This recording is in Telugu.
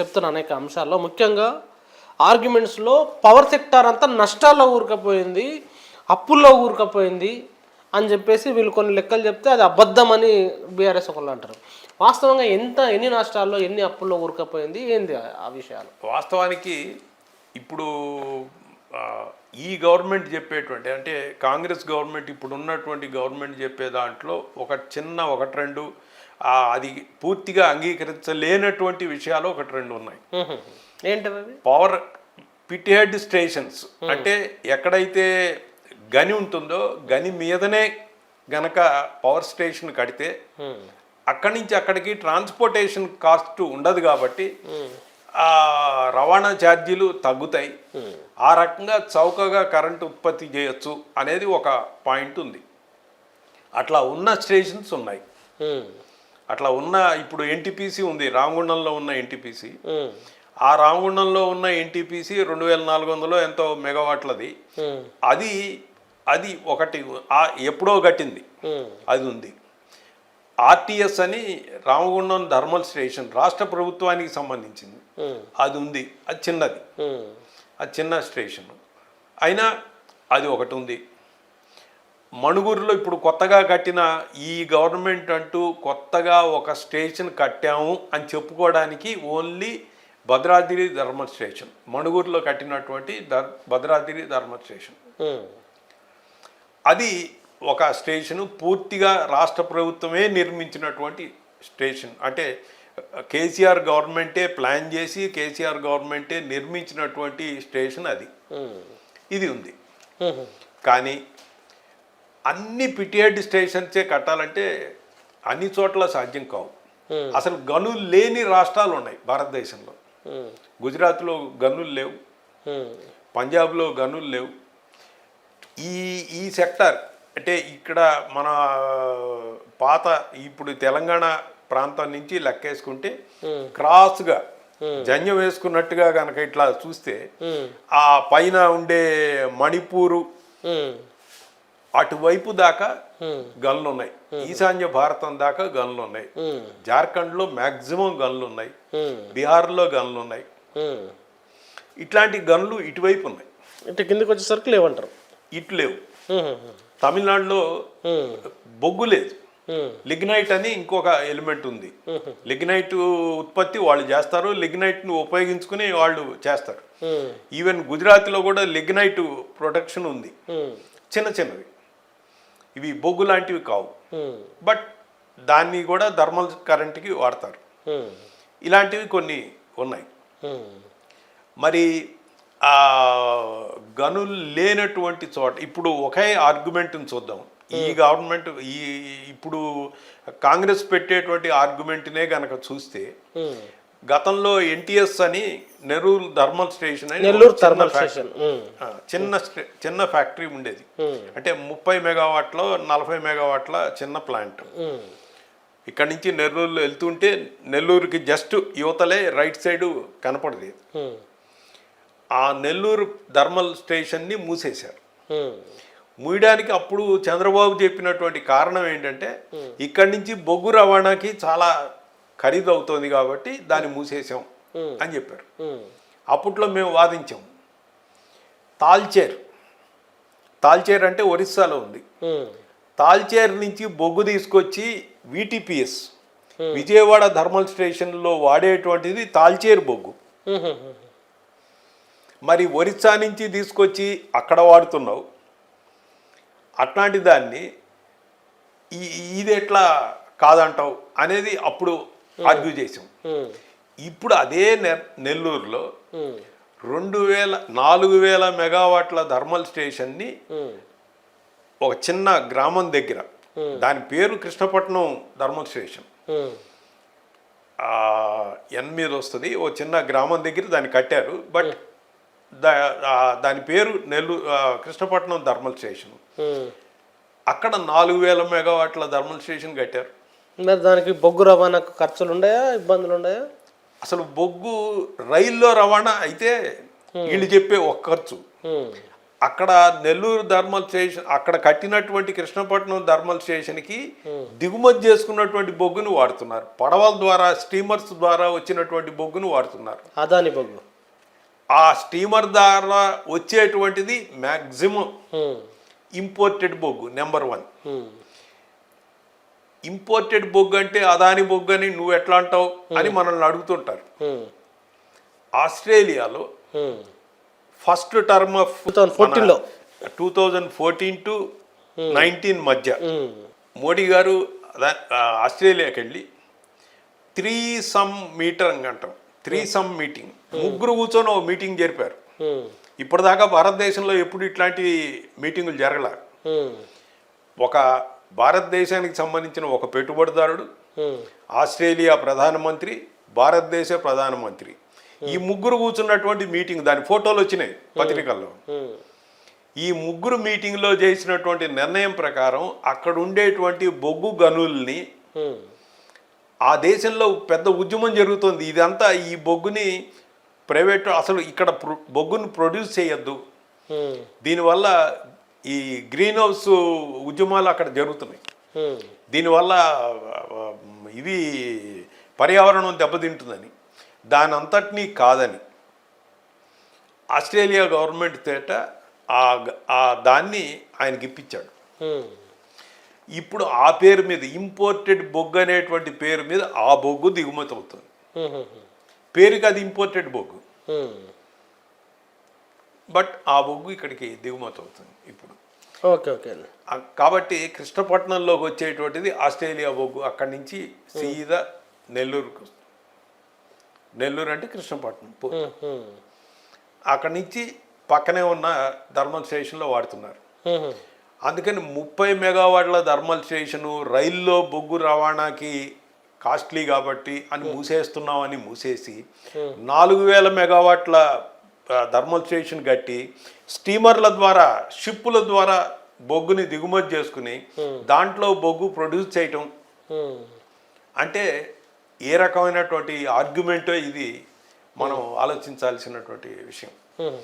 చెప్తున్న అనేక అంశాల్లో. ముఖ్యంగా ఆర్గ్యుమెంట్స్లో పవర్ సెక్టార్ అంతా నష్టాల్లో ఊరుకపోయింది అప్పుల్లో ఊరుకపోయింది అని చెప్పేసి వీళ్ళు కొన్ని లెక్కలు చెప్తే అది అబద్ధం అని బీఆర్ఎస్ ఒకళ్ళు అంటారు. వాస్తవంగా ఎంత ఎన్ని నష్టాల్లో ఎన్ని అప్పుల్లో ఊరుకపోయింది ఏంది ఆ- విషయాలు? వాస్తవానికి ఇప్పుడు ఈ గవర్నమెంట్ చెప్పేటువంటి అంటే కాంగ్రెస్ గవర్నమెంట్ ఇప్పుడు ఉన్నటువంటి గవర్నమెంట్ చెప్పే దాంట్లో ఒక చిన్న ఒకటి రెండు అది పూర్తిగా అంగీకరించలేనటువంటి విషయాలు ఒకటి రెండు ఉన్నాయి. పవర్ పిటిహెడ్ స్టేషన్స్ అంటే ఎక్కడైతే గని ఉంటుందో గని మీదనే గనక పవర్ స్టేషన్ కడితే. అక్కడి నుంచి అక్కడికి ట్రాన్స్పోర్టేషన్ కాస్ట్ ఉండదు కాబట్టి ఆ రవాణా ఛార్జీలు తగ్గుతాయి. ఆ రకంగా చౌకగా కరెంటు ఉత్పత్తి చేయొచ్చు అనేది ఒక పాయింట్ ఉంది. అట్లా ఉన్న స్టేషన్స్ ఉన్నాయి. అట్లా ఉన్న ఇప్పుడు ఎన్టీపీసీ ఉంది రామగుండంలో ఉన్న ఎన్టీపీసీ. ఆ రామగుండంలో ఉన్న ఎన్టీపీసీ రెండు వేల నాలుగు వందలు ఎంతో మెగావాట్లది. అది అది ఒకటి ఆ ఎప్పుడో కట్టింది. అది ఉంది ఆర్టీఎస్ అని రామగుండం థర్మల్ స్టేషన్ రాష్ట్ర ప్రభుత్వానికి సంబంధించింది. అది ఉంది అది చిన్నది. అది చిన్న స్టేషన్ అయినా అది ఒకటి ఉంది మణుగూరులో ఇప్పుడు కొత్తగా కట్టిన ఈ గవర్నమెంట్ అంటూ కొత్తగా ఒక స్టేషన్ కట్టాము అని చెప్పుకోవడానికి ఓన్లీ భద్రాద్రి ధర్మల్ స్టేషన్ మణుగూరులో కట్టినటువంటి భద్రాద్రి ధర్మల్ స్టేషన్. అది ఒక స్టేషన్ పూర్తిగా రాష్ట్ర ప్రభుత్వమే నిర్మించినటువంటి స్టేషన్ అంటే కేసీఆర్ గవర్నమెంటే ప్లాన్ చేసి కేసీఆర్ గవర్నమెంటే నిర్మించినటువంటి స్టేషన్ అది. ఇది ఉంది. కానీ అన్ని పిటిహెడ్ స్టేషన్సే కట్టాలంటే అన్ని చోట్ల సాధ్యం కావు. అసలు గనులు లేని రాష్ట్రాలు ఉన్నాయి భారతదేశంలో. గుజరాత్లో గనులు లేవు. పంజాబ్లో గనులు లేవు ఈ ఈ సెక్టర్ అంటే ఇక్కడ మన పాత ఇప్పుడు తెలంగాణ ప్రాంతం నుంచి లెక్కేసుకుంటే క్రాస్గా జన్యం వేసుకున్నట్టుగా కనుక ఇట్లా చూస్తే. ఆ పైన ఉండే మణిపూరు. అటువైపు దాకా. గన్లు ఉన్నాయి ఈశాన్య భారతం దాకా గన్లు ఉన్నాయి. జార్ఖండ్లో మ్యాక్సిమం గన్లు ఉన్నాయి. బీహార్లో గన్లు ఉన్నాయి. ఇట్లాంటి గన్లు ఇటువైపు ఉన్నాయి ఇటు కిందకి వచ్చేసరికి లేవంటారు ఇటు లేవు. తమిళనాడులో. బొగ్గు లేదు. లిగ్నైట్ అని ఇంకొక ఎలిమెంట్ ఉంది లిగ్నైట్ ఉత్పత్తి వాళ్ళు చేస్తారు లిగ్నైట్ను ఉపయోగించుకుని వాళ్ళు చేస్తారు. ఈవెన్ గుజరాత్లో కూడా లిగ్నైట్ ప్రొటెక్షన్ ఉంది. చిన్న చిన్నవి ఇవి బొగ్గు లాంటివి కావు. బట్ దాన్ని కూడా థర్మల్ కరెంట్కి వాడతారు. ఇలాంటివి కొన్ని ఉన్నాయి. మరి ఆ గనులు లేనటువంటి చోట ఇప్పుడు ఒకే ఆర్గ్యుమెంట్ని చూద్దాం ఈ గవర్నమెంట్ ఈ ఇప్పుడు కాంగ్రెస్ పెట్టేటువంటి ఆర్గ్యుమెంట్నే గనక చూస్తే. గతంలో ఎన్టీఎస్ అని నెల్లూరు థర్మల్ స్టేషన్ అని నెల్లూరు థర్మల్ స్టేషన్ చిన్న చిన్న ఫ్యాక్టరీ ఉండేది. అంటే ముప్పై మెగావాట్లో నలభై మెగావాట్ల చిన్న ప్లాంట్. ఇక్కడ నుంచి నెల్లూరులో వెళ్తుంటే నెల్లూరుకి జస్ట్ యువతలే రైట్ సైడ్ కనపడదు. ఆ నెల్లూరు థర్మల్ స్టేషన్ని మూసేశారు. మూయడానికి అప్పుడు చంద్రబాబు చెప్పినటువంటి కారణం ఏంటంటే ఇక్కడి నుంచి బొగ్గు రవాణాకి చాలా ఖరీదు అవుతుంది కాబట్టి దాన్ని మూసేసాం. అని చెప్పారు. అప్పట్లో మేము వాదించాం తాల్చేర్ తాల్చేర్ అంటే ఒరిస్సాలో ఉంది. తాల్చేర్ నుంచి బొగ్గు తీసుకొచ్చి విటిపిఎస్ విజయవాడ థర్మల్ స్టేషన్లో వాడేటువంటిది తాల్చేర్ బొగ్గు. మరి ఒరిస్సా నుంచి తీసుకొచ్చి అక్కడ వాడుతున్నావు అట్లాంటి దాన్ని ఈ ఇది ఎట్లా కాదంటావు అనేది అప్పుడు ఆర్గ్యూ చేసాం. ఇప్పుడు అదే నె- నెల్లూరులో రెండు వేల నాలుగు వేల మెగావాట్ల థర్మల్ స్టేషన్ని ఒక చిన్న గ్రామం దగ్గర దాని పేరు కృష్ణపట్నం థర్మల్ స్టేషన్. ఎనిమిది వస్తుంది ఓ చిన్న గ్రామం దగ్గర దాన్ని కట్టారు బట్ దాని పేరు నెల్లూరు కృష్ణపట్నం థర్మల్ స్టేషన్. అక్కడ నాలుగు వేల మెగావాట్ల థర్మల్ స్టేషన్ కట్టారు. మరి దానికి బొగ్గు రవాణాకు ఖర్చులు ఉన్నాయా? ఇబ్బందులు ఉన్నాయా? అసలు బొగ్గు రైల్లో రవాణా అయితే వీళ్ళు చెప్పే ఒక ఖర్చు. అక్కడ నెల్లూరు థర్మల్ స్టేషన్ అక్కడ కట్టినటువంటి కృష్ణపట్నం థర్మల్ స్టేషన్కి దిగుమతి చేసుకున్నటువంటి బొగ్గును వాడుతున్నారు. పడవల ద్వారా స్టీమర్స్ ద్వారా వచ్చినటువంటి బొగ్గును వాడుతున్నారు. అదాని బొగ్గు. ఆ స్టీమర్ ద్వారా వచ్చేటువంటిది మ్యాక్సిమం ఇంపోర్టెడ్ బొగ్గు నెంబర్ వన్. ఇంపోర్టెడ్ బొగ్గు అంటే అదాని బొగ్గు అని నువ్వు ఎట్లా అంటావు అని మనల్ని అడుగుతుంటారు. ఉమ్, ఆస్ట్రేలియాలో ఉమ్. ఫస్ట్ టర్మ్ ఆఫ్ 2014 లో. Two thousand fourteen to nineteen మధ్య మోడీ గారు ఆస్ట్రేలియాకి వెళ్ళి త్రీ సమ్ మీటర్ అని అంటాం. Three sum meeting. ముగ్గురు కూర్చొని ఓ మీటింగ్ జరిపారు. ఇప్పటిదాకా భారతదేశంలో ఎప్పుడు ఇట్లాంటి మీటింగులు జరగల? ఒక భారతదేశానికి సంబంధించిన ఒక పెట్టుబడిదారుడు ఆస్ట్రేలియా ప్రధానమంత్రి భారతదేశ ప్రధానమంత్రి. ఈ ముగ్గురు కూర్చున్నటువంటి మీటింగ్ దాని ఫోటోలు వచ్చినాయి పత్రికల్లో. ఈ ముగ్గురు మీటింగ్లో చేసినటువంటి నిర్ణయం ప్రకారం అక్కడ ఉండేటువంటి బొగ్గు గనుల్ని ఆ దేశంలో పెద్ద ఉద్యమం జరుగుతుంది. ఇదంతా ఈ బొగ్గుని ప్రైవేట్ అసలు ఇక్కడ బొగ్గుని ప్రొడ్యూస్ చేయొద్దు. దీనివల్ల ఈ గ్రీన్ హౌస్ ఉద్యమాలు అక్కడ జరుగుతున్నాయి. దీనివల్ల ఇవి పర్యావరణం దెబ్బతింటుందని దాని అంతటినీ కాదని ఆస్ట్రేలియా గవర్నమెంట్ తేట ఆ దాన్ని ఆయనకి ఇప్పించాడు ఇప్పుడు ఆ పేరు మీద ఇంపోర్టెడ్ బొగ్గు అనేటువంటి పేరు మీద ఆ బొగ్గు దిగుమతి అవుతుంది. పేరుకి అది ఇంపోర్టెడ్ బొగ్గు. బట్ ఆ బొగ్గు ఇక్కడికి దిగుమతి అవుతుంది ఇప్పుడు. ఓకే ఓకే కాబట్టి కృష్ణపట్నంలోకి వచ్చేటువంటిది ఆస్ట్రేలియా బొగ్గు అక్కడి నుంచి సీదా నెల్లూరుకు. నెల్లూరు అంటే కృష్ణపట్నం అక్కడి నుంచి పక్కనే ఉన్న థర్మల్ స్టేషన్లో వాడుతున్నారు. అందుకని ముప్పై మెగావాట్ల థర్మల్ స్టేషను రైల్లో బొగ్గు రవాణాకి కాస్ట్లీ కాబట్టి అని మూసేస్తున్నామని మూసేసి నాలుగు వేల మెగావాట్ల థర్మల్ స్టేషన్ కట్టి స్టీమర్ల ద్వారా షిప్పుల ద్వారా బొగ్గుని దిగుమతి చేసుకుని దాంట్లో బొగ్గు ప్రొడ్యూస్ చేయటం ఉమ్. అంటే ఏ రకమైనటువంటి ఆర్గ్యుమెంటో ఇది మనం ఆలోచించాల్సినటువంటి విషయం ఉమ్.